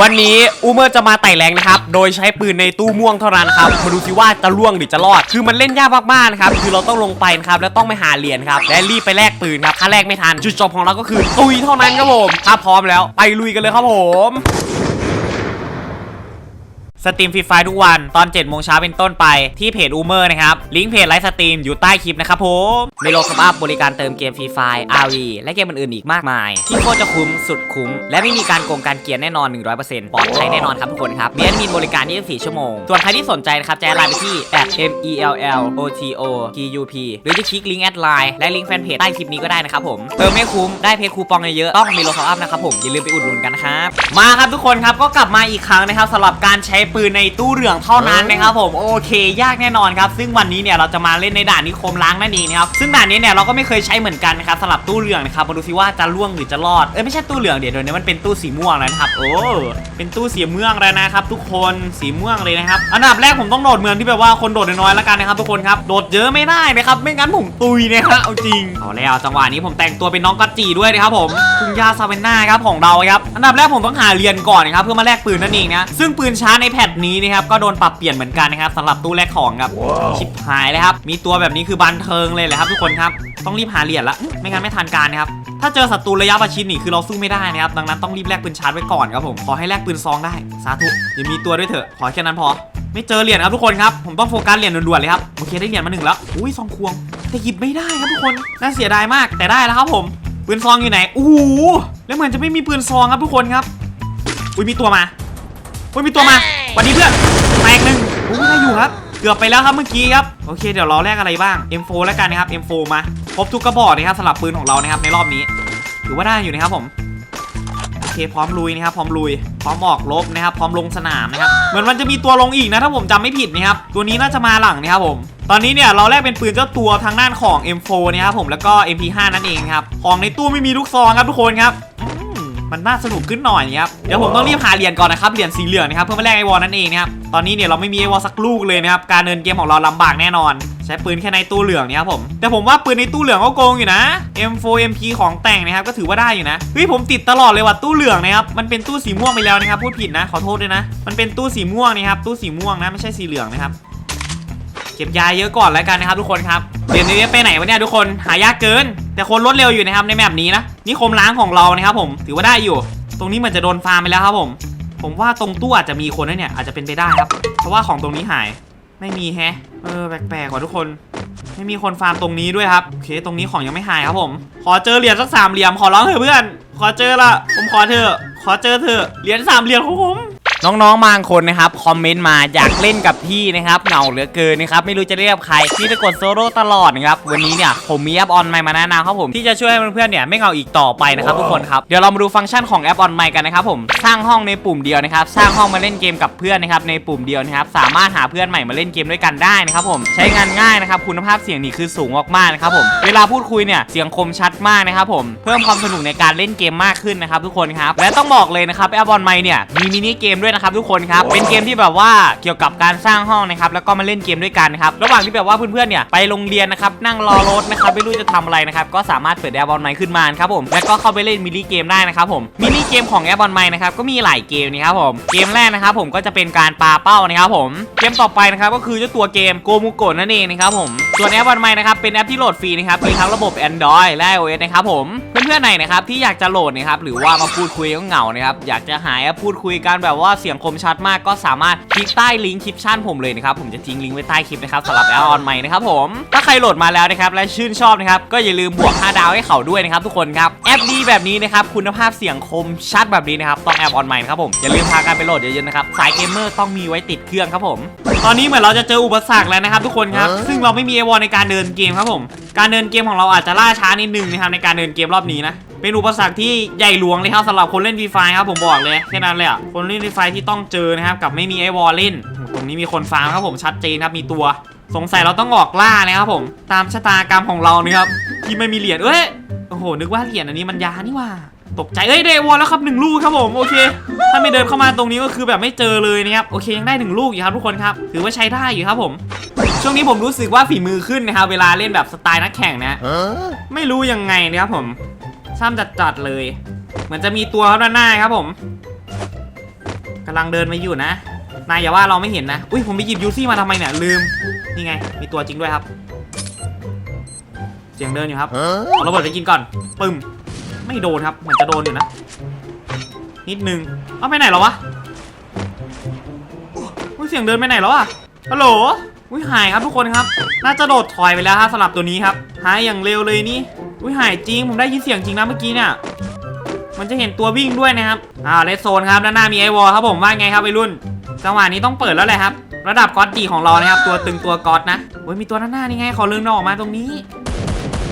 วันนี้อูเมอร์จะมาไต่แรงนะครับ โดยใช้ปืนในตู้ม่วงเท่านั้นครับ มาดูสิว่าจะล่วงหรือจะรอด คือมันเล่นยากมากๆนะครับ คือเราต้องลงไปนะครับ แล้วต้องไปหาเหรียญครับ และรีบไปแลกปืนครับ ถ้าแลกไม่ทัน จุดจบของเราก็คือ ตุยเท่านั้นครับผม ถ้าพร้อมแล้ว ไปลุยกันเลยครับผม สตรีมฟรีไฟทุกวันตอน7โมงเช้าเป็นต้นไปที่เพจอูเมอร์นะครับ ลิงก์เพจไลฟ์สตรีมอยู่ใต้คลิปนะครับผมในโลกสภาพบริการเติมเกมฟรีไฟ RV และเกมอื่นๆอีกมากมาย ที่โคตรจะคุ้มสุดคุ้ม และไม่มีการโกงการเกียร์แน่นอน 100%ปลอดภัยแน่นอนครับทุกคนครับมีแอดมินบริการ 24 ชั่วโมง ส่วนใครที่สนใจนะครับแจ้งไลน์ไปที่ m e l l o t o t u p หรือจะคลิกลิงก์แอดไลน์และลิงก์แฟนเพจใต้คลิปนี้ก็ได้นะครับผมเติมไม่คุ้มได้เพจคูปองเยอะๆต้องมีโลท็อปอัพนะครับผมอย่าลืมไปอุดหนุนกันนะครับมาครับทุกคนครับก็กลับมาอีกครั้งนะครับสำหรับการใช้ปืนในตู้เหลืองเท่านั้นนะครับผมโอเค ยากแน่นอนครับ ซึ่งวันนี้เนี่ยเราจะมาเล่นในด่านนิคมล้างนั่นเองนะครับซึ่งด่านนี้เนี่ยเราก็ไม่เคยใช้เหมือนกันนะครับสำหรับตู้เหลืองนะครับมาดูซิว่าจะล่วงหรือจะรอดเอ้ยไม่ใช่ตู้เหลืองเดี๋ยวเดี๋ยวนี้มันเป็นตู้สีม่วงแล้วนะครับโอ้เป็นตู้สีม่วงแล้วนะครับทุกคนสีม่วงเลยนะครับอันดับแรกผมต้องโดดเมืองที่แบบว่าคนโดดน้อยๆแล้วกันนะครับทุกคนครับโดดเยอะไม่ได้นะครับไม่งั้นผมตุยนะฮะเอาจริงเอาแล้วจังหวะนี้ผมแต่งตัวเป็นน้องกัจจีด้วยนะครับผมคุณยาซาเวนน่าครับของเราครับอันดับแรกผมต้องหาเรียนก่อนนะครับเพื่อมาแลกปืนนั่นเองนะซึ่งปืนช้าในแพทนี้นะครับก็โดนปรับเปลี่ยนเหมือนกันนะครับสำหรับตู้แลกของครับ ชิบหายเลยครับ มีตัวแบบนี้คือบันเทิงเลยแหละครับ ทุกคนครับ ต้องรีบหาเหรียญละ ไม่งั้นไม่ทันการนะครับ ถ้าเจอศัตรูระยะประชิดนี่คือเราสู้ไม่ได้นะครับ ดังนั้นต้องรีบแลกปืนชาร์จไว้ก่อนครับผม ขอให้แลกปืนซองได้ สาธุอย่ามีตัวด้วยเถอะ ขอแค่นั้นพอ ไม่เจอเหรียญครับทุกคนครับ ผมต้องโฟกัสเหรียญด่วนๆเลยครับ โอเคได้เหรียญมาหนึ่งแล้ว อุ้ยซองควง แต่หยิบไม่ได้ครับทุกคน น่าเสียดายมาก แต่ได้แล้วครับผม ปืนซองอยู่ไหนโอ้โหแล้วเหมือนจะไม่มีปืนซองครับทุกคนครับ อุ้ยมีตัวมาอุ้ยมีตัวมา สวันนี้เพื่อนแตกหนึ่งโอ้ยได้อยู่ครับ เกือบไปแล้วครับเมื่อกี้ครับ โอเคเดี๋ยวเราแลกอะไรบ้าง M4 แล้วกันนะครับ M4 มาครบทุกกระบอกนะครับสำหรับปืนของเรานะครับในรอบนี้ ถือว่าได้อยู่นะครับผมโอเคพร้อมลุยนะครับพร้อมลุย พร้อมออกรบนะครับพร้อมลงสนามนะครับเหมือนมันจะมีตัวลงอีกนะถ้าผมจำไม่ผิดนะครับตัวนี้น่าจะมาหลังนะครับผมตอนนี้เนี่ยเราแลกเป็นปืนเจ้าตัวทางด้านของ M4 นะครับผมแล้วก็ MP5 นั่นเองครับของในตู้ไม่มีลูกซองครับทุกคนครับ มันน่าสนุกขึ้นหน่อยนะครับเดี๋ยวผมต้องรีบหาเหรียญก่อนนะครับเหรียญสีเหลืองนะครับเพื่อมาแลกไอวอลนั่นเองนะครับตอนนี้เนี่ยเราไม่มีไอวอลสักลูกเลยนะครับการเดินเกมของเราลำบากแน่นอน ใช้ปืนแค่ในตู้เหลืองเนี่ยครับผมแต่ผมว่าปืนในตู้เหลืองก็โกงอยู่นะ M4 MP ของแต่งนะครับก็ถือว่าได้อยู่นะเฮ้ยผมติดตลอดเลยว่ะตู้เหลืองนะครับมันเป็นตู้สีม่วงไปแล้วนะครับพูดผิดนะขอโทษด้วยนะ มันเป็นตู้สีม่วงนะครับตู้สีม่วงนะไม่ใช่สีเหลืองนะครับเก็บยาเยอะก่อนแล้วกันนะครับทุกคนครับเรียนนี้ไปไหนวะเนี่ยทุกคนหายากเกิน แต่คนรวดเร็วอยู่นะครับในแมปนี้นะนี่คมล้างของเรานะครับผมถือว่าได้อยู่ ตรงนี้เหมือนจะโดนฟาร์มไปแล้วครับผม ผมว่าตรงตู้อาจจะมีคนนะเนี่ยอาจจะเป็นไปได้ครับ เพราะว่าของตรงนี้หายไม่มีแฮะเออแปลกๆกว่าทุกคน ไม่มีคนฟาร์มตรงนี้ด้วยครับโอเคตรงนี้ของยังไม่หายครับผม ขอเจอเหรียญสักสามเหลี่ยมขอร้องเถอะเพื่อน ขอเจอละผมขอเถอขอเจอเถอเหรียญสามเหรียญของผม น้องๆบางคนนะครับคอมเมนต์มาอยากเล่นกับพี่นะครับเหงาเหลือเกินนะครับไม่รู้จะเรียกใครพี่จะกดโซโล่ตลอดนะครับวันนี้เนี่ยผมมีแอปออนไลน์มาแนะนำครับผมที่จะช่วยให้เพื่อนๆเนี่ยไม่เหงาอีกต่อไปนะครับทุกคนครับเดี๋ยวเรามาดูฟังก์ชันของแอปออนไลน์กันนะครับผมสร้างห้องในปุ่มเดียวนะครับสร้างห้องมาเล่นเกมกับเพื่อนนะครับในปุ่มเดียวนะครับสามารถหาเพื่อนใหม่มาเล่นเกมด้วยกันได้นะครับผมใช้งานง่ายนะครับคุณภาพเสียงนี่คือสูงมากๆนะครับผมเวลาพูดคุยเนี่ยเสียงคมชัดมากนะครับผมเพิ่มความสนุกในการเล่นเกมมากขึ้นนะครับทุกคนครับและต้องบอกเลยนะครับแอปออนไลน์เนี่ยมีมินิเกมด้วยนะครับทุกคนครับเป็นเกมที่แบบว่าเกี่ยวกับการสร้างห้องนะครับแล้วก็มาเล่นเกมด้วยกันนะครับระหว่างที่แบบว่าเพื่อนๆเนี่ยไปโรงเรียนนะครับนั่งรอรถนะครับไม่รู้จะทำอะไรนะครับก็สามารถเปิดแอปออนไลน์ขึ้นมาครับผมแล้วก็เข้าไปเล่นมินิเกมได้นะครับผมมินิเกมของแอปออนไลน์นะครับก็มีหลายเกมนะครับผมเกมแรกนะครับผมก็จะเป็นการปาเป้านะครับผมเกมต่อไปนะครับก็คือเจ้าตัวเกมโกมูโกะนั่นเองนะครับผมส่วนแอปออนไลน์นะครับเป็นแอปที่โหลดฟรีนะครับมีทั้งระบบ Android และ iOS นะครับผมเพื่อนๆไหนนะครับที่อยากจะโหลดนะครับหรือว่ามาพูดคุยก็เหงานะครับอยากจะหาแอปพูดคุยกันแบบว่าเสียงคมชัดมากก็สามารถคลิกใต้ลิงก์คลิปชั่นผมเลยนะครับผมจะทิ้งลิงก์ไว้ใต้คลิปนะครับสำหรับแอปออนไลน์นะครับผมถ้าใครโหลดมาแล้วนะครับและชื่นชอบนะครับก็อย่าลืมบวก 5 ดาวให้เขาด้วยนะครับทุกคนครับแอปดีแบบนี้นะครับคุณภาพเสียงคมชัดแบบนี้นะครับต้องแอปออนไลน์ครับผมอย่าลืมพากันไปโหลดเยอะๆนะครับสายเกมเมอร์ต้องมีไว้ติดเครื่องครับผม ตอนนี้เหมือนเราจะเจออุปสรรคแล้วนะครับทุกคนครับซึ่งเราไม่มีไอวอลในการเดินเกมครับผมการเดินเกมของเราอาจจะล่าช้านิดนึงนะครับในการเดินเกมรอบนี้นะ เป็นอุปสรรคที่ใหญ่หลวงเลยครับสำหรับคนเล่นฟรีไฟครับผมบอกเลยแค่นั้นเลยอะคนเล่นฟรีไฟที่ต้องเจอนะครับกับไม่มีไอวอลเล่นโอ้โหตรงนี้มีคนฟาร์มครับผมชัดเจนครับมีตัว สงสัยเราต้องออกล่านะครับผม ตามชะตากรรมของเรานี่ครับที่ไม่มีเหรียญเอ้ยโอ้โหนึกว่าเหรียญอันนี้มันยานี่หว่าตกใจ เอ้ยได้วอลแล้วครับหนึ่งลูกครับผมโอเค ถ้าไม่เดินเข้ามาตรงนี้ก็คือแบบไม่เจอเลยนะครับโอเคยังได้หนึ่งลูกอยู่ครับทุกคนครับถือว่าใช้ได้อยู่ครับผม ช่วงนี้ผมรู้สึกว่าฝีมือขึ้นนะครับเวลาเล่นแบบสไตล์นักแข่งนะไม่รู้ยังไงนะครับผม ซ้ำจัดๆเลย เหมือนจะมีตัวครับด้านหน้าครับผมกำลังเดินมาอยู่นะ นายอย่าว่าเราไม่เห็นนะ อุ้ยผมไปหยิบยูซี่มาทำไมเนี่ยลืม นี่ไง มีตัวจริงด้วยครับ เสียงเดินอยู่ครับเอาระเบิดไปกินก่อน ปึ้ม ไม่โดนครับ เหมือนจะโดนอยู่นะ นิดนึง เอาไปไหนแล้ววะอุ้ยเสียงเดินไปไหนแล้วอะฮัลโหลอุ้ยหายครับทุกคนครับ น่าจะโดดถอยไปแล้วครับสำหรับตัวนี้ครับ หายอย่างเร็วเลยนี่ อุ้ยหายจริง ผมได้ยินเสียงจริงนะเมื่อกี้เนี่ย มันจะเห็นตัววิ่งด้วยนะครับ อ่าเลสโซนครับด้านหน้ามีไอวอลครับผมว่าไงครับวัยรุ่น จังหวะนี้ต้องเปิดแล้วแหละครับ ระดับก๊อตดีของเรานะครับ ตัวตึงตัวก๊อตนะโอ้ยมีตัวด้านหน้านี่ไงขอเลื่อนอออกมาตรงนี้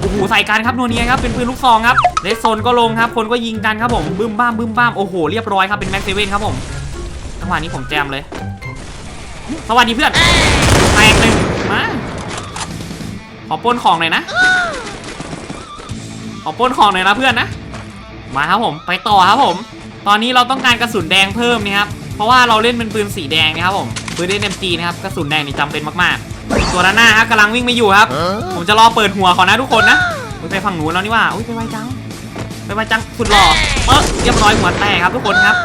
โอ้โหใส่กันครับนัวเนียครับเป็นปืนลูกซองครับเลสโซนก็ลงครับ คนก็ยิงกันครับผมบึ้มบ้ามบึ้มบ้ามโอ้โหเรียบร้อยครับเป็นแม็กเซเว่นครับผมจังหวะนี้ผมแจมเลย สวัสดีเพื่อนแตกหนึ่งมาขอป้นของหน่อยนะ ขอปล้นของหน่อยนะเพื่อนนะ มาครับผมไปต่อครับผม ตอนนี้เราต้องการกระสุนแดงเพิ่มนะครับ เพราะว่าเราเล่นเป็นปืนสีแดงนะครับผม ปืนเล่น MG นะครับ กระสุนแดงนี่จำเป็นมากๆ ตัวด้านหน้าครับกำลังวิ่งมาอยู่ครับ ผมจะรอเปิดหัวเขานะทุกคนนะไปฝั่งหนูแล้วนี่ว่าอุ้ยไปไวจัง ไปไวจังสุดหล่อเออเรียบร้อยหัวแตกครับทุกคนครับ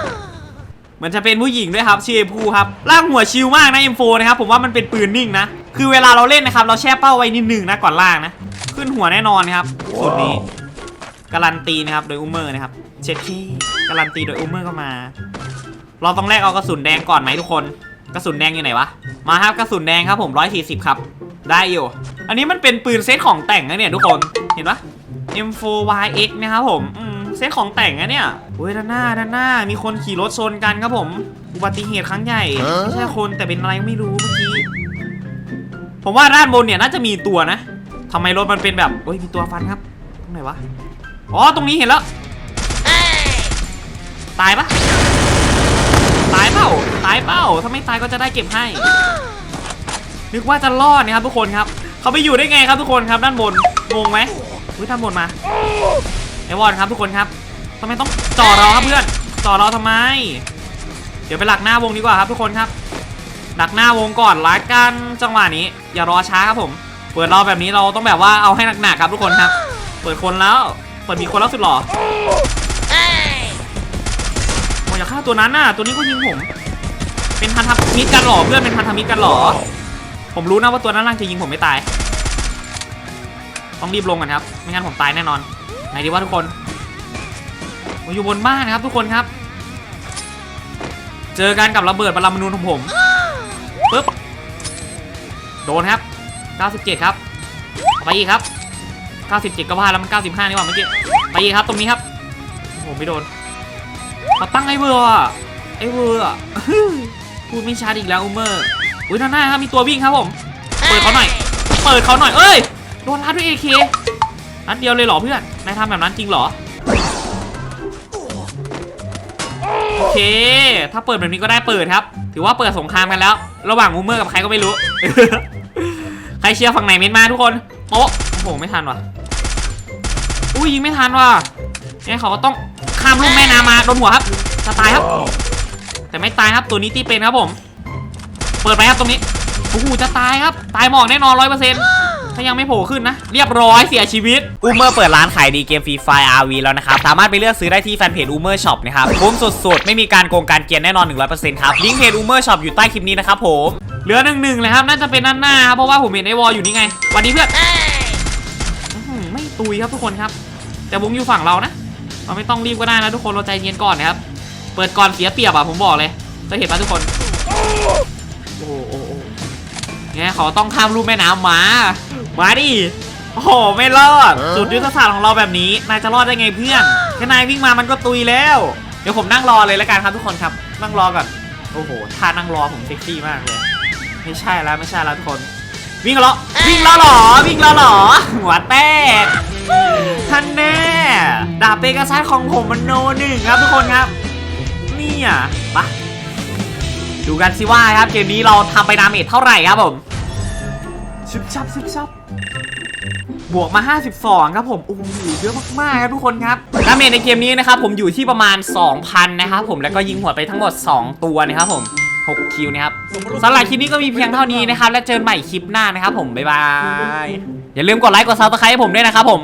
เหมือนจะเป็นผู้หญิงด้วยครับชื่อภูครับลากหัวชิลมากนะ M4 นะครับผมว่ามันเป็นปืนนิ่งนะ คือเวลาเราเล่นนะครับ เราแช่เป้าไว้นิดหนึ่งนะก่อนล่างนะ ขึ้นหัวแน่นอนครับสุดนี้ การันตีนะครับโดยอูเมอร์นะครับเช็ดที่การันตีโดยอูเมอร์ก็มา เราต้องแลกเอากระสุนแดงก่อนไหมทุกคนกระสุนแดงอยู่ไหนวะมาครับกระสุนแดงครับผม140ครับได้อยู่ อันนี้มันเป็นปืนเซตของแต่งนะเนี่ยทุกคนเห็นปะ M4YX นะครับผมอืมเซตของแต่งนะเนี่ยเว้ยด้านหน้าด้านหน้า มีคนขี่รถชนกันครับผม อุบัติเหตุครั้งใหญ่ไม่ใช่คนแต่เป็นอะไรไม่รู้เมื่อกี้ผมว่าด้านบนเนี่ยน่าจะมีตัวนะทำไมรถมันเป็นแบบเฮ้ยมีตัวฟันครับตรงไหนวะ อ๋อ ตรงนี้เห็นแล้ว ตายปะตายเปล่า ตายเปล่า ถ้าไม่ตายก็จะได้เก็บให้ นึกว่าจะรอดนะครับทุกคนครับ เขาไปอยู่ได้ไงครับทุกคนครับด้านบน งงไหมอุ้ยด้านบนมาไอวอนครับทุกคนครับทำไมต้องจ่อเราครับเพื่อน จ่อเราทำไม เดี๋ยวไปหลักหน้าวงดีกว่าครับทุกคนครับดักหน้าวงก่อนละกันจังหวะนี้ อย่ารอช้าครับผม เปิดเราแบบนี้เราต้องแบบว่าเอาให้หนักๆครับทุกคนครับ เปิดคนแล้ว เปิดมีคนแล้วสุดหล่อโอ้ยอย่าฆ่าตัวนั้นน่ะ ตัวนี้ก็ยิงผม เป็นพันธมิตรกันหรอเพื่อนเป็นพันธมิตรกันหรอ ผมรู้นะว่าตัวนั้นล่างจะยิงผมไม่ตาย ต้องรีบลงกันครับ ไม่งั้นผมตายแน่นอน ไหนดีว่าทุกคนผมอยู่บนบ้านนะครับ ทุกคนครับ เจอกันกับระเบิดบรรมนูนของผมปึ๊บ โดนครับ 97 ครับไปอีกครับ 97 ก็พลาดแล้วมัน 95 นี่หว่าเมื่อกี้ไปอีกครับ ตรงนี้ครับโอ้โหไม่โดนเขาตั้งไอ้เบอร์อะไอ้เบอร์อะพูดไม่ชัดอีกแล้วอุมเมอร์อุ้ยด้านหน้าครับมีตัววิ่งครับผม เปิดเขาหน่อย เปิดเขาหน่อย เอ้ย โดนลัดด้วยเอเคนัดเดียวเลยเหรอเพื่อน นายทำแบบนั้นจริงเหรอ โอเค ถ้าเปิดแบบนี้ก็ได้เปิดครับ ถือว่าเปิดสงครามกันแล้ว ระหว่างมูเมอร์กับใครก็ไม่รู้ ใครเชียร์ฝั่งไหนเม้นมาทุกคน โป๊ะ โอ้โหไม่ทันว่ะอุ้ยยิงไม่ทันว่ะงั้นเขาก็ต้องข้ามลุ่มแม่น้ำมาโดนหัวครับจะตายครับ แต่ไม่ตายครับตัวนี้ตีเป็นครับผม เปิดไปครับตรงนี้โอ้โหจะตายครับ ตายหมอกแน่นอนร้อยเปอร์เซ็นต์ถ้ายังไม่โผล่ขึ้นนะ เรียบร้อยเสียชีวิตอูเมอร์เปิดร้านขายดีเกมฟรีไฟ RV แล้วนะครับ สามารถไปเลือกซื้อได้ที่แฟนเพจอูเมอร์ช็อปนะครับคุ้มสุดๆ ไม่มีการโกงการเกียนแน่นอน 100%ครับลิงก์เพจอูเมอร์ช็อปอยู่ใต้คลิปนี้นะครับผมเหลือหนึ่งหนึ่งเลยครับน่าจะเป็นด้านหน้าครับเพราะว่าผมเห็นไอวอลอยู่นี่ไงสวันนี้เพื่อนอื้อหือไม่ ตุยครับทุกคนครับ แต่วงอยู่ฝั่งเรานะ เราไม่ต้องรีบก็ได้นะทุกคนเราใจเย็นก่อนนะครับ เปิดก่อนเสียเปรียบอะผมบอกเลยจะเห็นปะทุกคนโอ้โหโอ้โหเนี่ยเขาต้องข้ามรูปแม่น้ำมา มาดิโอ้โหไม่รอดจุดยุทธศาสตร์ของเราแบบนี้ นายจะรอดได้ไงเพื่อนแค่นายวิ่งมามันก็ตุยแล้ว เดี๋ยวผมนั่งรอเลยแล้วกันครับทุกคนครับ นั่งรอก่อน โอ้โหท่านั่งรอผมเซ็กซี่มากเลย ไม่ใช่แล้วไม่ใช่แล้วทุกคน วิ่งแล้วเหรอวิ่งแล้วเหรอวิ่งแล้วเหรอหัวแตกท่านแน่ดาบเปกาซัสของผมมันโนหนึ่งครับทุกคนครับนี่อะปะดูกันสิว่าครับเกมนี้เราทำไปดาเมจเท่าไหร่ครับผมชิบชับชิบชับบวกมา 52 ครับผม โอ้โห เยอะมาก ๆ ครับทุกคนครับดาเมจในเกมนี้นะครับผมอยู่ที่ประมาณ 2,000 นะครับผม แล้วก็ยิงหัวไปทั้งหมด 2 ตัวนะครับผม 6 คิวนะครับสำหรับคลิปนี้ก็มีเพียงเท่านี้นะครับ แล้วเจอกันใหม่คลิปหน้านะครับผม บ๊ายบาย อย่าลืมกดไลค์กดซับสไครต์ให้ผมด้วยนะครับผม